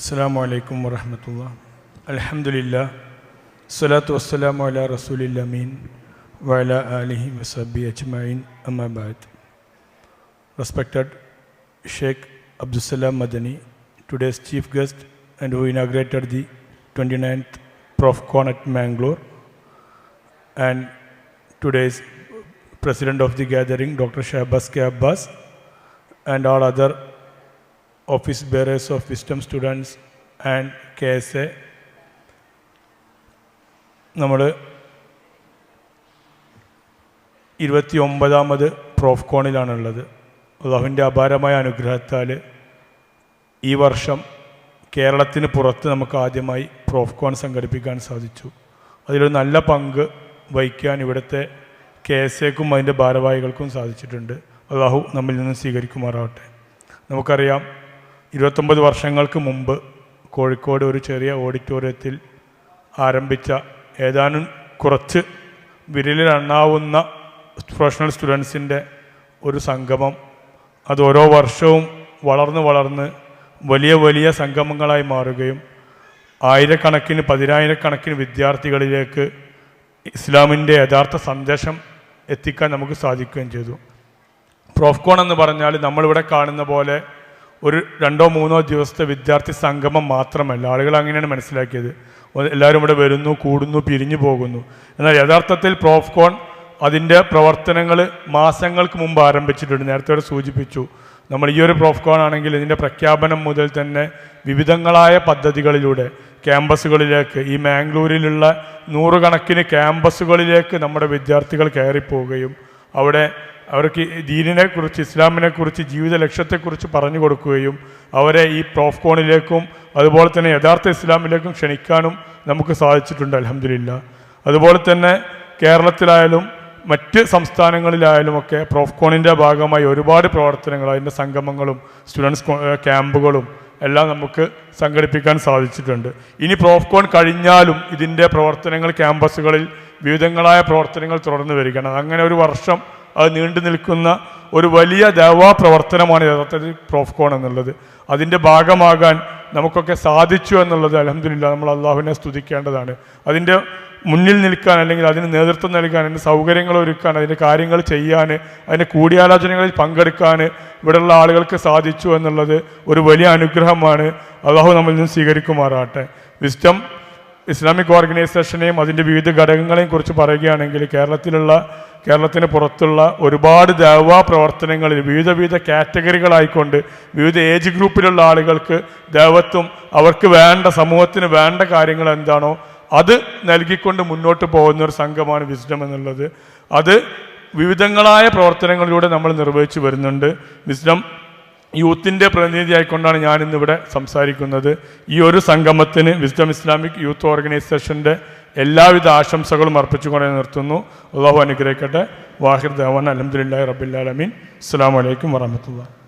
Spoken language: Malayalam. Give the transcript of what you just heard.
അസ്സാം വലൈക്കും വറഹമത്തുള്ള. അലഹമുല്ല സ്വലാത്തു വസ്സലാം വല റസൂലിൽ അമീൻ വല അലിഹി വസബി അജ്മൈൻ അമ്മബാദ് respected Sheikh Abdussalam Madani today's chief guest and who inaugurated the twenty ninth Profcon at Mangalore and today's president of the gathering, doctor Shahabas K Abbas and all other office bearers of wisdom students and KSA. നമ്മൾ ഇരുപത്തി ഒമ്പതാമത് പ്രോഫ്കോണിലാണുള്ളത് അള്ളാഹുവിന്റെ അപാരമായ അനുഗ്രഹത്താൽ ഈ വർഷം കേരളത്തിന് പുറത്ത് നമുക്ക് ആദ്യമായി പ്രോഫ്കോൺ സംഘടിപ്പിക്കാൻ സാധിച്ചു. അതിലൊരു നല്ല പങ്ക് വഹിക്കാൻ ഇവിടുത്തെ കെ എസ് എക്കും അതിന്റെ ഭാരവാഹികൾക്കും സാധിച്ചിട്ടുണ്ട്. അള്ളാഹു നമ്മിൽ നിന്ന് സ്വീകരിക്കുമാറാവട്ടെ നമുക്കറിയാം ഇരുപത്തൊമ്പത് വർഷങ്ങൾക്ക് മുമ്പ് കോഴിക്കോട് ഒരു ചെറിയ ഓഡിറ്റോറിയത്തിൽ ആരംഭിച്ച ഏതാനും കുറച്ച് വിരലിലെണ്ണാവുന്ന പ്രൊഫഷണൽ സ്റ്റുഡൻസിന്റെ ഒരു സംഗമം. അത് ഓരോ വർഷവും വളർന്ന് വളർന്ന് വലിയ വലിയ സംഗമങ്ങളായി മാറുകയും ആയിരക്കണക്കിന് പതിനായിരക്കണക്കിന് വിദ്യാർത്ഥികളിലേക്ക് ഇസ്ലാമിന്റെ യഥാർത്ഥ സന്ദേശം എത്തിക്കാൻ നമുക്ക് സാധിക്കുകയും ചെയ്തു. പ്രോഫ്കോൺ എന്ന് പറഞ്ഞാൽ നമ്മളിവിടെ കാണുന്ന പോലെ ഒരു രണ്ടോ മൂന്നോ ദിവസത്തെ വിദ്യാർത്ഥി സംഗമം മാത്രമല്ല. ആളുകൾ അങ്ങനെയാണ് മനസ്സിലാക്കിയത്. എല്ലാവരും ഇവിടെ വരുന്നു കൂടുന്നു പിരിഞ്ഞു പോകുന്നു. എന്നാൽ യഥാർത്ഥത്തിൽ പ്രോഫ്കോൺ അതിന്റെ പ്രവർത്തനങ്ങൾ മാസങ്ങൾക്ക് മുമ്പ് ആരംഭിച്ചിട്ടുണ്ട്. നേരത്തെ സൂചിപ്പിച്ചു. നമ്മൾ ഈ ഒരു പ്രോഫ്കോൺ ആണെങ്കിൽ ഇതിന്റെ പ്രഖ്യാപനം മുതൽ തന്നെ വിവിധങ്ങളായ പദ്ധതികളിലൂടെ ക്യാമ്പസുകളിലേക്ക് ഈ മാംഗ്ലൂരിലുള്ള നൂറുകണക്കിന് ക്യാമ്പസുകളിലേക്ക് നമ്മുടെ വിദ്യാർത്ഥികൾ കയറിപ്പോവുകയും അവിടെ അവർക്ക് ദീനിനെക്കുറിച്ച് ദീനിനെ കുറിച്ച് ഇസ്ലാമിനെ കുറിച്ച് ജീവിത ലക്ഷ്യത്തെക്കുറിച്ച് പറഞ്ഞു കൊടുക്കുകയും അവരെ ഈ പ്രോഫ്കോണിലേക്കും അതുപോലെ തന്നെ യഥാർത്ഥ ഇസ്ലാമിലേക്കും ക്ഷണിക്കാനും നമുക്ക് സാധിച്ചിട്ടുണ്ട് അലഹമില്ല അതുപോലെ തന്നെ കേരളത്തിലായാലും മറ്റ് സംസ്ഥാനങ്ങളിലായാലും ഒക്കെ പ്രോഫ്കോണിന്റെ ഭാഗമായി ഒരുപാട് പ്രവർത്തനങ്ങൾ അതിന്റെ സംഗമങ്ങളും സ്റ്റുഡൻസ് ക്യാമ്പുകളും എല്ലാം നമുക്ക് സംഘടിപ്പിക്കാൻ സാധിച്ചിട്ടുണ്ട്. ഇനി പ്രോഫ്കോൺ കഴിഞ്ഞാലും ഇതിന്റെ പ്രവർത്തനങ്ങൾ ക്യാമ്പസുകളിൽ വിവിധങ്ങളായ പ്രവർത്തനങ്ങൾ തുടർന്ന് വരികയാണ്. അങ്ങനെ ഒരു വർഷം അത് നീണ്ടു നിൽക്കുന്ന ഒരു വലിയ ദേവാ പ്രവർത്തനമാണ് യഥാർത്ഥത്തിൽ പ്രോഫ്കോൺ എന്നുള്ളത്. അതിന്റെ ഭാഗമാകാൻ നമുക്കൊക്കെ സാധിച്ചു എന്നുള്ളത് അലഹമില്ല നമ്മൾ അള്ളാഹുവിനെ സ്തുതിക്കേണ്ടതാണ്. അതിന്റെ മുന്നിൽ നിൽക്കാൻ അല്ലെങ്കിൽ അതിന് നേതൃത്വം നൽകാൻ അതിന്റെ സൗകര്യങ്ങൾ ഒരുക്കാൻ അതിന്റെ കാര്യങ്ങൾ ചെയ്യാൻ അതിന്റെ കൂടിയാലോചനകളിൽ പങ്കെടുക്കാൻ ഇവിടെയുള്ള ആളുകൾക്ക് സാധിച്ചു എന്നുള്ളത് ഒരു വലിയ അനുഗ്രഹമാണ്. അള്ളാഹു നമ്മളിൽ നിന്ന് സ്വീകരിക്കുമാറാട്ടെ വിസ്റ്റം ഇസ്ലാമിക് ഓർഗനൈസേഷനെയും അതിന്റെ വിവിധ ഘടകങ്ങളെയും കുറിച്ച് പറയുകയാണെങ്കിൽ കേരളത്തിലുള്ള കേരളത്തിന് പുറത്തുള്ള ഒരുപാട് ദേവാ പ്രവർത്തനങ്ങളിൽ വിവിധ വിവിധ കാറ്റഗറികളായിക്കൊണ്ട് വിവിധ ഏജ് ഗ്രൂപ്പിലുള്ള ആളുകൾക്ക് ദേവത്വം അവർക്ക് വേണ്ട സമൂഹത്തിന് വേണ്ട കാര്യങ്ങൾ എന്താണോ അത് നൽകിക്കൊണ്ട് മുന്നോട്ട് പോകുന്ന ഒരു സംഘമാണ് വിസ്ഡം എന്നുള്ളത്. അത് വിവിധങ്ങളായ പ്രവർത്തനങ്ങളിലൂടെ നമ്മൾ നിർവഹിച്ചു വരുന്നുണ്ട്. വിസ്ഡം യൂത്തിന്റെ പ്രതിനിധിയായിക്കൊണ്ടാണ് ഞാൻ ഇന്നിവിടെ സംസാരിക്കുന്നത്. ഈ ഒരു സംഗമത്തിന് വിസ്ഡം ഇസ്ലാമിക് യൂത്ത് ഓർഗനൈസേഷന്റെ എല്ലാവിധ ആശംസകളും അർപ്പിച്ചുകൊണ്ട് നിർത്തുന്നു. അള്ളാഹു അനുഗ്രഹിക്കട്ടെ. വാഹിർ ദേവാൻ അലഹദില്ലാ റബിള്ളാലമീൻ അസ്സാം വലൈക്കും വാഹമത്തുള്ള